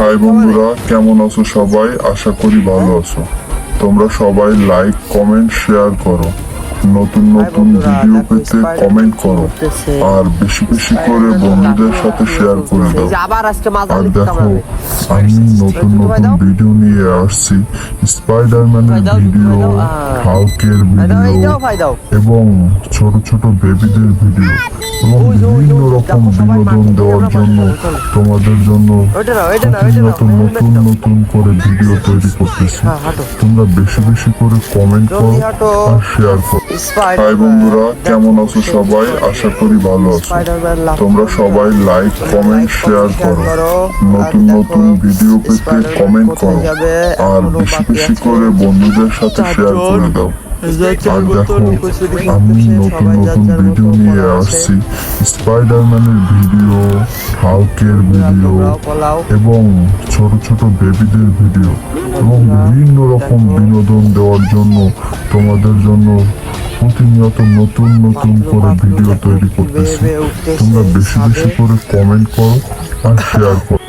High বন্ধুরা কেমন আছো সবাই? আশা করি ভালো আছো। তোমরা সবাই লাইক কমেন্ট শেয়ার করো। নতুন নতুন ভিডিও পেতে কমেন্ট করো। আর বেশি বেশি করে বন্ধুদের সাথে শেয়ার করে দাও। আর দেখো আমি নতুন নতুন ভিডিও নিয়ে আসছি। স্পাইডারম্যানের ভিডিও এই ভিডিও এবং ছোট ছোট বেবিদের ভিডিও এবং বিভিন্ন রকম বিনোদন দেওয়ার জন্য তোমাদের জন্য প্রতিনিয়ত নতুন helmet নতুন করে ভিডিও তৈরি করতেছি। হ্যাঁ, তোমরা বেশি বেশি করে কমেন্ট করো আর শেয়ার করো। হাই বন্ধুরা কেমন আছো সবাই? আশা করি ভালো আছো। তোমরা সবাই লাইক কমেন্ট শেয়ার করো। নতুন নতুন ভিডিও পেতে কমেন্ট করো। আর বেশি বেশি করে বন্ধুদের সাথে শেয়ার করে দাও। আর দেখো আমি নতুন নতুন ভিডিও নিয়ে আসছি স্পাইডারম্যানের ভিডিও হালকের ভিডিও এবং ছোট ছোট বেবিদের ভিডিও এবং বিভিন্ন রকম বিনোদন দেওয়ার জন্য তোমাদের জন্য প্রতিনিয়ত নতুন নতুন করে ভিডিও তৈরি করতেছি। তোমরা বেশি বেশি করে কমেন্ট করো আর শেয়ার করো।